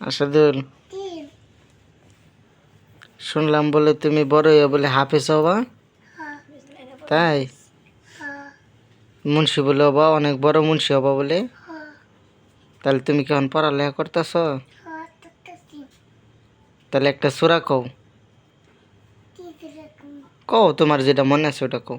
আসাদুল। শুনলাম বলে তুমি বড় বলে হাফেজ হবা। তাই? মুন্সি বলে হবা, অনেক বড় মুন্সি হবা বলে। তাহলে তুমি কেমন পড়ালেখা করতেছ? তাহলে একটা সুরা কও। কও, তোমার যেটা মনে আছে ওটা কও।